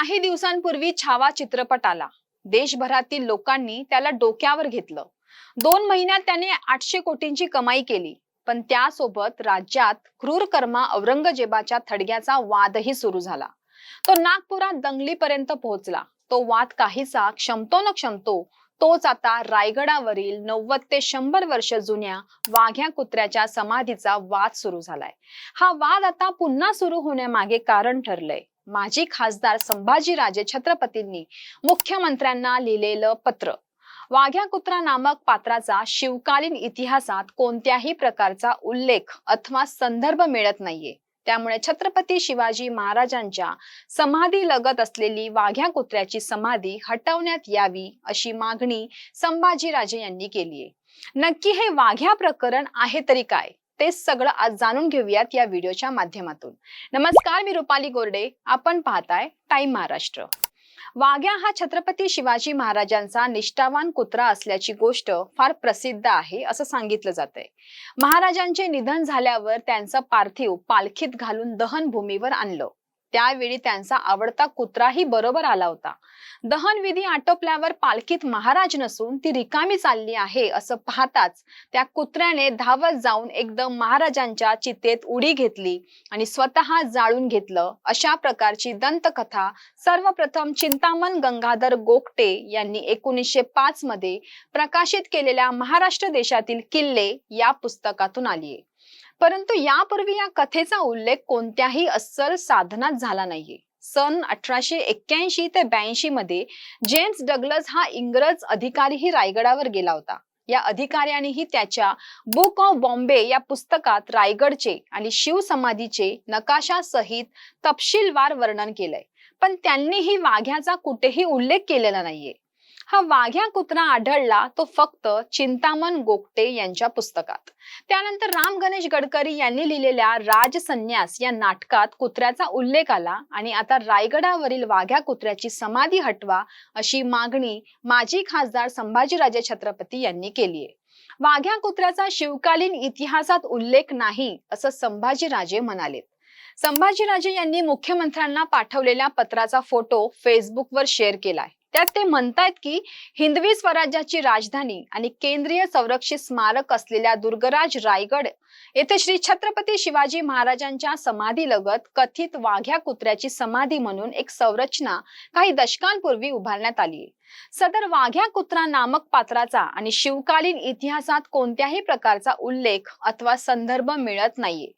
काही दिवसांपूर्वी छावा चित्रपट आला. देशभरातील लोकांनी त्याला डोक्यावर घेतलं. दोन महिन्यात त्याने आठशे कोटींची कमाई केली. पण त्यासोबत राज्यात क्रूर कर्मा औरंगजेबाच्या थडग्याचा वादही सुरू झाला. तो नागपुरात दंगलीपर्यंत पोहोचला. तो वाद काहीसा क्षमतो न क्षमतो तोच आता रायगडावरील नव्वद ते शंभर वर्ष जुन्या वाघ्या कुत्र्याच्या समाधीचा वाद सुरू झालाय. हा वाद आता पुन्हा सुरू होण्यामागे कारण ठरलंय. माजी खासदार संभाजीराजे छत्रपतींनी मुख्यमंत्र्यांना लिहिलेलं पत्र. वाघ्या कुत्रा नामक पात्राचा शिवकालीन इतिहासात कोणत्याही प्रकारचा उल्लेख अथवा संदर्भ मिळत नाहीये. त्यामुळे छत्रपती शिवाजी महाराजांच्या समाधी लगत असलेली वाघ्या कुत्र्याची समाधी हटवण्यात यावी अशी मागणी संभाजीराजे यांनी केली आहे नक्की हे वाघ्या प्रकरण आहे तरी काय? ते सगळं आज जाणून घेऊयात या व्हिडिओच्या माध्यमातून. नमस्कार मी रुपाली गोरडे. आपण पाहताय टाइम महाराष्ट्र. वाघ्या हा छत्रपती शिवाजी महाराजांचा निष्ठावान कुत्रा असल्याची गोष्ट फार प्रसिद्ध आहे असं सांगितलं जातंय. महाराजांचे निधन झाल्यावर त्यांचं पार्थिव पालखीत घालून दहनभूमीवर आणलं. त्यावेळी त्यांचा आवडता कुत्राही बरोबर आला होता. दहनविधी आटोपल्यावर पालखीत महाराज नसून ती रिकामी चालली आहे असं पाहताच त्या कुत्र्याने धावत जाऊन एकदम महाराजांच्या चितेत उडी घेतली आणि स्वतः जाळून घेतलं. अशा प्रकारची दंतकथा सर्वप्रथम चिंतामण गंगाधर गोगटे यांनी एकोणीसशे पाच मध्ये प्रकाशित केलेल्या महाराष्ट्र देशातील किल्ले या पुस्तकातून आली परंतु यापूर्वी या कथेचा उल्लेख कोणत्याही अस्सल साधनात झाला नाहीये. सन अठराशे एक्क्याऐंशी ते ब्याऐंशी मध्ये जेम्स डगलस हा इंग्रज अधिकारीही रायगडावर गेला होता. या अधिकाऱ्यानेही त्याच्या बुक ऑफ बॉम्बे या पुस्तकात रायगडचे आणि शिव समाधीचे नकाशासहित तपशीलवार वर्णन केलंय. पण त्यांनीही वाघ्याचा कुठेही उल्लेख केलेला नाहीये. हा वाघ्या कुत्रा आढळला तो फक्त चिंतामण गोगटे यांच्या पुस्तकात. त्यानंतर राम गणेश गडकरी यांनी लिहिलेल्या राजसन्यास या नाटकात कुत्र्याचा उल्लेख आला आणि आता रायगडावरील वाघ्या कुत्र्याची समाधी हटवा अशी मागणी माजी खासदार संभाजीराजे छत्रपती यांनी केली आहे वाघ्या कुत्र्याचा शिवकालीन इतिहासात उल्लेख नाही असं संभाजीराजे म्हणाले संभाजीराजे यांनी मुख्यमंत्र्यांना पाठवलेल्या पत्राचा फोटो फेसबुकवर शेअर केलाय. त्यात ते म्हणतायत की हिंदवी स्वराज्याची राजधानी आणि केंद्रीय संरक्षित स्मारक असलेल्या दुर्गराज रायगड येथे श्री छत्रपती शिवाजी महाराजांच्या समाधी लगत कथित वाघ्या कुत्र्याची समाधी म्हणून एक संरचना काही दशकांपूर्वी उभारण्यात आली. सदर वाघ्या कुत्रा नामक पात्राचा आणि शिवकालीन इतिहासात कोणत्याही प्रकारचा उल्लेख अथवा संदर्भ मिळत नाहीये.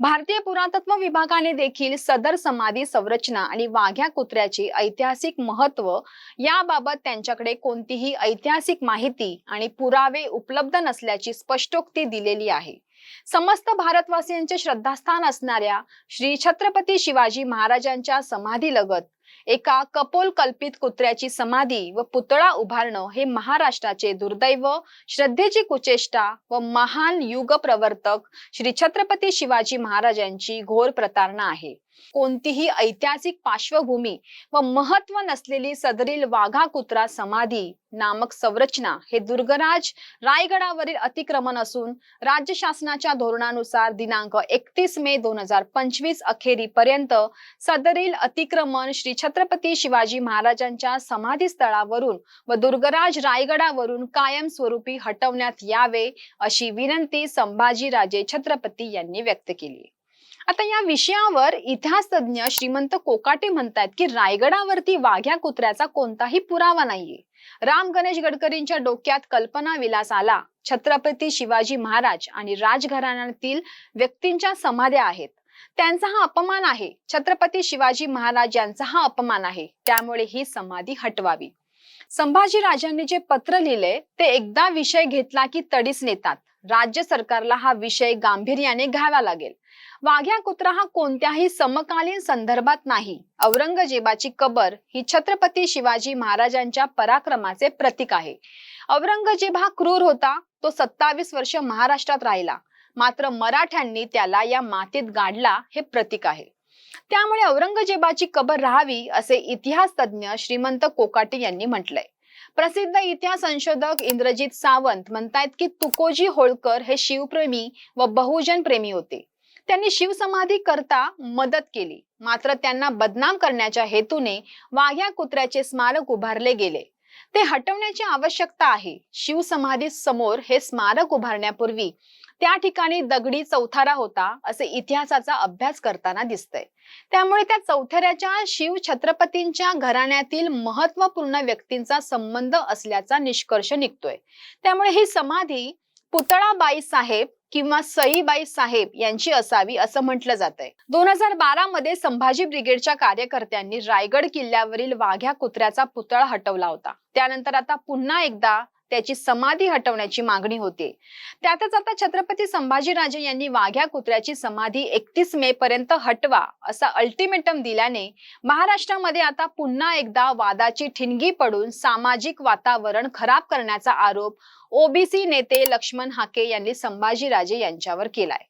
भारतीय पुरातत्व विभागाने देखील सदर समाधी संरचना आणि वाघ्या कुत्र्याचे ऐतिहासिक महत्त्व याबाबत त्यांच्याकडे कोणतीही ऐतिहासिक माहिती आणि पुरावे उपलब्ध नसल्याची स्पष्टोक्ती दिलेली आहे. समस्त भारतवासियांचे श्रद्धास्थान असणाऱ्या श्री छत्रपती शिवाजी महाराजांच्या समाधी लगत एका कपोल कल्पित कुत्र्याची समाधी व पुतळा उभारणं हे महाराष्ट्राचे दुर्दैव श्रद्धेची कुचेष्टा व महान युग प्रवर्तक श्री छत्रपती शिवाजी महाराजांची घोर प्रतारणा आहे. कोणतीही ऐतिहासिक पार्श्वभूमी व महत्त्व नसलेली सदरील वाघा कुत्रा समाधी नामक संरचना हे दुर्गराज रायगडावरील अतिक्रमण असून राज्य शासनाच्या धोरणानुसार दिनांक एकतीस मे दोन हजार पंचवीस अखेरीपर्यंत सदरील अतिक्रमण श्री छत्रपती शिवाजी महाराजांच्या समाधी स्थळावरून व दुर्गराज रायगडावरून कायमस्वरूपी हटवण्यात यावे अशी विनंती संभाजीराजे छत्रपती यांनी व्यक्त केली. आता या विषयावर इतिहास तज्ञ श्रीमंत कोकाटे म्हणतात की रायगडावरती वाघ्या कुत्र्याचा कोणताही पुरावा नाहीये. राम गणेश गडकरींच्या डोक्यात कल्पना विलास आला. छत्रपती शिवाजी महाराज आणि राजघराण्यातील व्यक्तींच्या समाध्या आहेत. त्यांचा हा अपमान आहे. छत्रपती शिवाजी महाराज यांचा हा अपमान आहे. त्यामुळे ही समाधी हटवावी. संभाजी राजांनी जे पत्र लिहिले ते एकदा विषय घेतला की तडीच नेतात. राज्य सरकारला हा विषय गांभीर्याने घ्यावा लागेल. वाघ्या कुत्रा हा कोणत्याही समकालीन संदर्भात नाही. औरंगजेबाची कबर ही छत्रपती शिवाजी महाराजांच्या पराक्रमाचे प्रतीक आहे. औरंगजेब हा क्रूर होता. तो सत्तावीस वर्ष महाराष्ट्रात राहिला. मात्र मराठ्यांनी त्याला या मातीत गाडला हे प्रतीक आहे. त्यामुळे औरंगजेबाची कबर राहावी असे इतिहास तज्ञ श्रीमंत कोकाटे यांनी म्हटलंय. प्रसिद्ध इतिहास संशोधक इंद्रजित सावंत म्हणतायत की तुकोजी होळकर हे शिवप्रेमी व बहुजन प्रेमी होते. त्यांनी शिवसमाधी करता मदत केली. मात्र त्यांना बदनाम करण्याच्या हेतूने वाघ्या कुत्र्याचे स्मारक उभारले गेले. ते हटवण्याची आवश्यकता आहे. शिवसमाधी समोर हे स्मारक उभारण्यापूर्वी त्या ठिकाणी दगडी चौथारा होता असे इतिहासाचा अभ्यास करताना दिसतंय. त्यामुळे त्या चौथऱ्याच्या शिव छत्रपतींच्या घराण्यातील महत्त्वपूर्ण व्यक्तींचा संबंध असल्याचा निष्कर्ष निघतोय. त्यामुळे ही समाधी पुतळाबाई साहेब किंवा सईबाई साहेब यांची असावी असं म्हटलं जात आहे दोन हजार बारा मध्ये संभाजी ब्रिगेडच्या कार्यकर्त्यांनी रायगड किल्ल्यावरील वाघ्या कुत्र्याचा पुतळा हटवला होता. त्यानंतर आता पुन्हा एकदा त्याची समाधी हटवण्याची मागणी होती. त्यातच आता छत्रपती संभाजीराजे यांनी वाघ्या कुत्र्याची समाधी एकतीस मे पर्यंत हटवा असा अल्टिमेटम दिल्याने महाराष्ट्रामध्ये आता पुन्हा एकदा वादाची ठिणगी पडून सामाजिक वातावरण खराब करण्याचा आरोप ओबीसी नेते लक्ष्मण हाके यांनी संभाजीराजे यांच्यावर केलाय.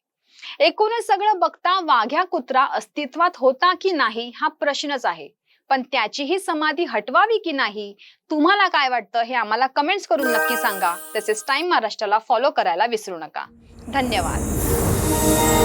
एकूणच सगळं बघता वाघ्या कुत्रा अस्तित्वात होता की नाही हा प्रश्नच आहे. पण त्याचीही समाधी हटवावी की नाही? तुम्हाला काय वाटतं हे आम्हाला कमेंट्स करून नक्की सांगा. तसेच टाइम महाराष्ट्राला फॉलो करायला विसरू नका. धन्यवाद.